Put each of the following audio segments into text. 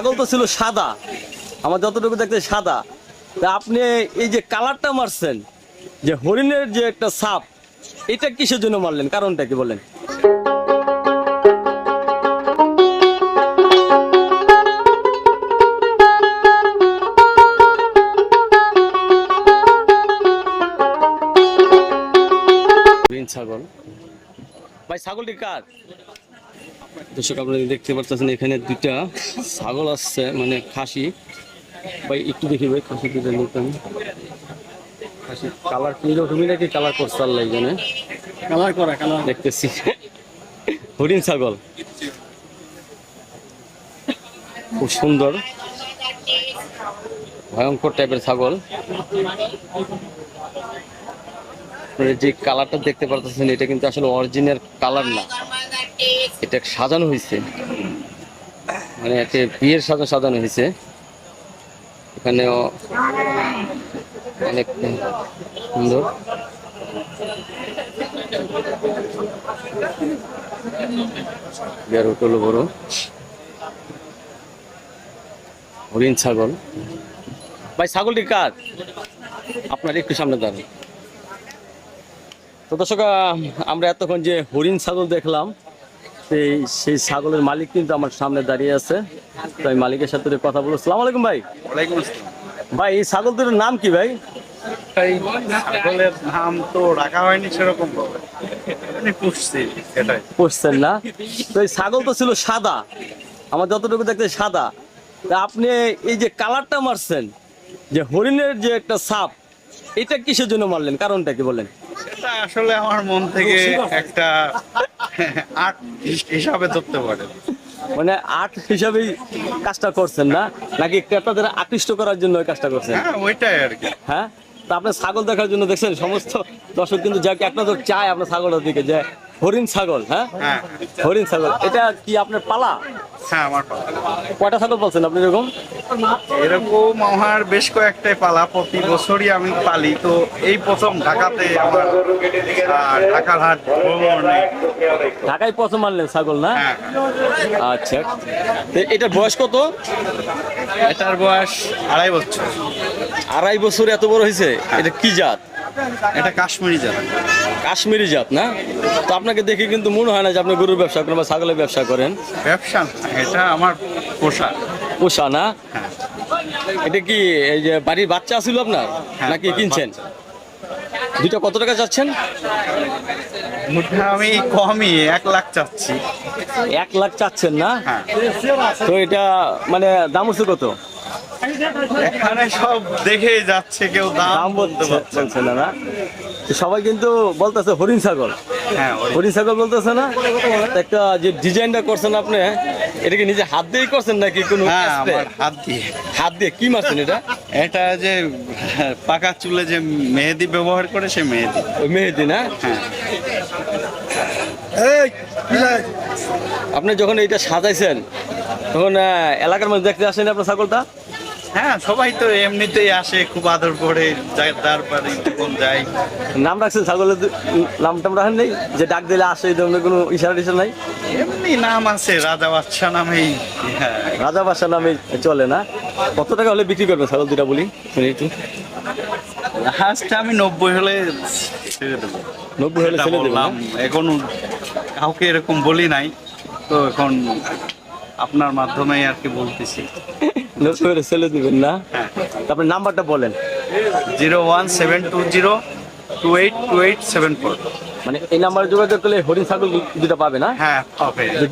ছাগল তো ছিল সাদা। আমার যতটুকু দেখতে সাদা। তা আপনি এই যে কালারটা মারছেন, যে হরিণের যে একটা সাপ, এটা কিসের জন্য মারলেন? কারণটা কি বলেন? ছাগল। ভাই, ছাগলটি কার? দর্শক আপনারা দেখতে পাচ্ছেন এখানে দুইটা ছাগল আসছে মানে খাসি। ভাই একটু দেখি ভাই খাসি দুটো নিতাম খাসি কালার তুমি নাকি? কালার করছে আল্লাহ জানে। কালার করা কালার। দেখতেছি। হরিণ ছাগল। খুব সুন্দর। ভয়ঙ্কর টাইপের ছাগল। যে কালারটা দেখতে পারতেছেন, এটা কিন্তু আসলে অরিজিনাল কালার না। এটা সাজানো হয়েছে। মানে একটা বিয়ের সাজা সাজানো হয়েছে। এখানেও অনেক সুন্দর। বড়। হরিণ ছাগল। ভাই ছাগলটি কার আপনার একটু সামনে দাঁড়ান। তো দর্শক আমরা এতক্ষণ যে হরিণ ছাগল দেখলাম সেই সেই ছাগলের মালিক কিন্তু আমার সামনে দাঁড়িয়ে আছে। তো আমি মালিকের সাথে কথা বলব। সালাম আলাইকুম ভাই। ভাই এই ছাগল দুটোর নাম কি ভাই? এই ছাগলের নাম তো রাখা হয়নি সেরকম ভাবে। আমি পুষছি সেটাই। পুষছেন না। তো এই ছাগল তো ছিল সাদা। আমার যতটুকু দেখতে সাদা। আপনি এই যে কালারটা মারছেন যে হরিণের যে একটা সাপ এটা কিসের জন্য মারলেন? কারণটা কি বলেন? সেটা আসলে আমার মন থেকে একটা আর্ট হিসাবে ধরতে পারে। মানে আর্ট হিসাবেই কাজটা করছেন না? নাকি ক্রেতাদের আকৃষ্ট করার জন্য ওই কাজটা করছেন? হ্যাঁ ওইটাই আর কি। হ্যাঁ? তা আপনি ছাগল দেখার জন্য দেখছেন সমস্ত দর্শক কিন্তু যাকে একটা তো চায় আপনার ছাগলের দিকে যে হরিণ ছাগল হ্যাঁ? হ্যাঁ। হরিণ ছাগল এটা কি আপনার পালা? হ্যাঁ আমার পালা। কয়টা ছাগল বলছেন আপনি এরকম? এরকম আমার বেশ কয়েকটাই পালা। প্রতি বছরই আমি পালি। তো এই প্রথম ঢাকাতে আমার আহ, ঢাকার হাট ভ্রমণে ঢাকায় প্রথম মারলেন ছাগল না? হ্যাঁ। আচ্ছা। তো এটার বয়স কত? এটার বয়স আড়াই বছর। আড়াই বছর এত বড় হয়েছে? এটা কি জাত? এটা কাশ্মীরি জাত। কাশ্মীরি জাত না? তো আপনাকে দেখে কিন্তু মনে হয় না যে আপনি গরুর ব্যবসা করেন বা ছাগলের ব্যবসা করেন। ব্যবসা এটা আমার পোষা। পোষা না? হ্যাঁ। এটা কি এই যে বাড়ির বাচ্চা ছিল আপনার? হ্যাঁ, নাকি কিনছেন? দুইটা কত টাকা চাচ্ছেন? আমি কমই এক লাখ চাচ্ছি। এক লাখ চাচ্ছেন না? হ্যাঁ। তো এটা মানে দাম হচ্ছে কত? এখানে সব দেখেই যাচ্ছে কেউ দাম বলতে পারছে না। না সবাই কিন্তু বলতেছে হরিণ ছাগল। হ্যাঁ হরিণ। ছাগল বলতেছে না। একটা যে ডিজাইনটা করছেন আপনি এটা কি নিজে হাত দিয়েই করছেন নাকি কোনো হ্যাঁ হাত দিয়ে। হাত দিয়ে কি মারছেন এটা? এটা যে পাকা চুলে যে মেহেদি ব্যবহার করে সে মেহেদি। ওই মেহেদি না? হ্যাঁ। আপনি যখন এইটা সাজাইছেন তখন এলাকার মধ্যে দেখতে আসেন আপনার ছাগলটা? হ্যাঁ সবাই তো এমনিতেই আসে খুব আদর করে যায় তারপরে তখন যাই। নাম রাখছেন ছাগলের নাম টাম রাখেন নেই? যে ডাক দিলে আসে এই ধরনের কোনো ইশারা টিশারা নাই? এমনি নাম আছে রাজা বাচ্চা নামেই হ্যাঁ। রাজা বাসা নামে চলে না? কত টাকা হলে বিক্রি করবে ছাগল দুটা বলি? শুনি একটু। লাস্টে আমি নব্বই হলে ছেড়ে দেবো। নব্বই হলে ছেড়ে বললাম এখন কাউকে এরকম বলি নাই তো এখন আপনার মাধ্যমেই আর কি বলতেছি। হলে ছেড়ে দেবেন না। হ্যাঁ। তারপরে নাম্বারটা বলেন। Zero one seven two zero two eight two eight seven four. মানে এই নাম্বারে যোগাযোগ করলে হরিণ ছাগল দুটা পাবে না? হ্যাঁ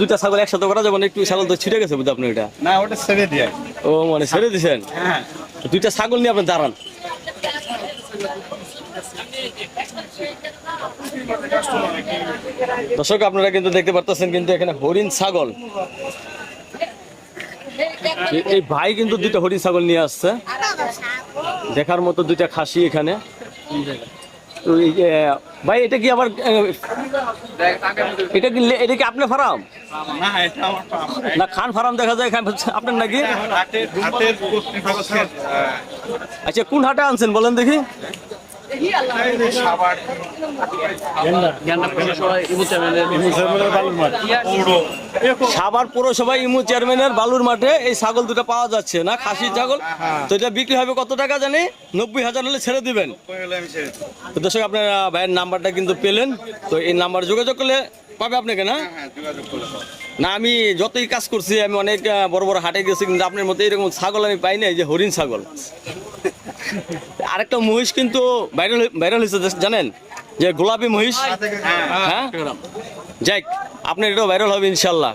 দুটা ছাগল একসাথে করা যাবে একটু ছাগল তো ছিটে গেছে বুঝতে আপনি ওইটা না ওটা ছেড়ে দিয়ে ও মানে ছেড়ে হ্যাঁ। দুইটা ছাগল নিয়ে আপনি দাঁড়ান। দর্শক আপনারা কিন্তু দেখতে পারতেছেন কিন্তু এখানে হরিণ ছাগল। এই- ভাই কিন্তু দুইটা হরিণ ছাগল নিয়ে আসছে। দেখার মতো দুইটা খাসি এখানে। ভাই, এটা কি আবার এটা কি এটা কি আপনার ফার্ম? না, খান ফার্ম দেখা যায় আপনার নাকি? আচ্ছা কোন হাটে আনছেন বলেন দেখি। সাবার সাভার পৌরসভা ইমু চেয়ারম্যানের বালুর মাঠে এই ছাগল দুটো পাওয়া যাচ্ছে না? খাসি ছাগল? তো এটা বিক্রি হবে কত টাকা জানি? নব্বই হাজার হলে ছেড়ে দিবেন। কই হলো আমি ছেড়ে দিই। তো দর্শক আপনারা ভাইয়ের নাম্বারটা কিন্তু পেলেন। তো এই নাম্বার যোগাযোগ করলে পাবে আপনাকে না? হ্যাঁ দাও। না আমি যতই কাজ করছি আমি অনেক বড় বড় হাটে গেছি কিন্তু আপনার মতো এরকম ছাগল আমি পাই না এই যে হরিণ ছাগল। আরেকটা মহিষ কিন্তু ভাইরাল ভাইরাল হয়েছে জানেন? যে গোলাপি মহিষ। হ্যাঁ। হ্যাঁ? যাক আপনার এটাও ভাইরাল হবে ইনশাল্লাহ।